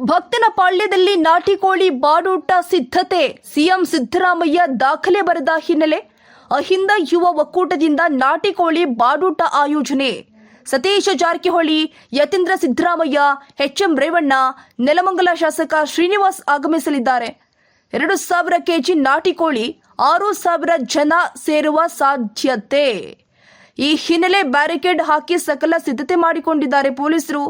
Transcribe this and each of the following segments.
ಭಕ್ತನ ಪಾಳ್ಯದಲ್ಲಿ ನಾಟಿ ಕೋಳಿ ಬಾಡೂಟ ಸಿದ್ಧತೆ. ಸಿಎಂ ಸಿದ್ದರಾಮಯ್ಯ ದಾಖಲೆ ಬರೆದ ಹಿನ್ನೆಲೆ ಅಹಿಂದ ಯುವ ಒಕ್ಕೂಟದಿಂದ ನಾಟಿ ಕೋಳಿ ಬಾಡೂಟ ಆಯೋಜನೆ. ಸತೀಶ ಜಾರಕಿಹೊಳಿ, ಯತೀಂದ್ರ ಸಿದ್ದರಾಮಯ್ಯ, ಎಚ್ಎಂ ರೇವಣ್ಣ, ನೆಲಮಂಗಲ ಶಾಸಕ ಶ್ರೀನಿವಾಸ್ ಆಗಮಿಸಲಿದ್ದಾರೆ. ಎರಡು ಸಾವಿರ ಕೆಜಿ ನಾಟಿ ಕೋಳಿ, ಆರು ಸಾವಿರ ಜನ ಸೇರುವ ಸಾಧ್ಯತೆ. ಈ ಹಿನ್ನೆಲೆ ಬ್ಯಾರಿಕೇಡ್ ಹಾಕಿ ಸಕಲ ಸಿದ್ಧತೆ ಮಾಡಿಕೊಂಡಿದ್ದಾರೆ ಪೊಲೀಸರು.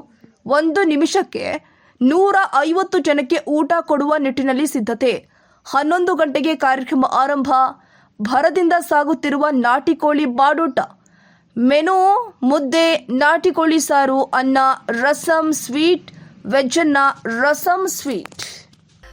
ಒಂದು ನಿಮಿಷಕ್ಕೆ ನೂರ ಐವತ್ತು ಜನಕ್ಕೆ ಊಟ ಕೊಡುವ ನಿಟ್ಟಿನಲ್ಲಿ ಸಿದ್ಧತೆ. ಹನ್ನೊಂದು ಗಂಟೆಗೆ ಕಾರ್ಯಕ್ರಮ ಆರಂಭ. ಭರದಿಂದ ಸಾಗುತ್ತಿರುವ ನಾಟಿ ಕೋಳಿ ಬಾಡೂಟ. ಮೆನು, ಮುದ್ದೆ, ನಾಟಿ ಕೋಳಿ ಸಾರು, ಅನ್ನ, rasam, sweet, ವೆಜ್ಜನ್ನ rasam sweet.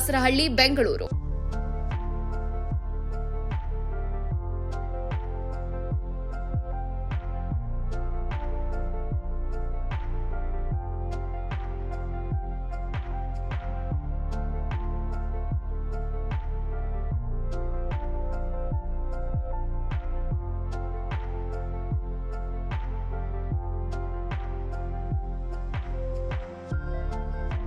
Dasarahalli Bengaluru.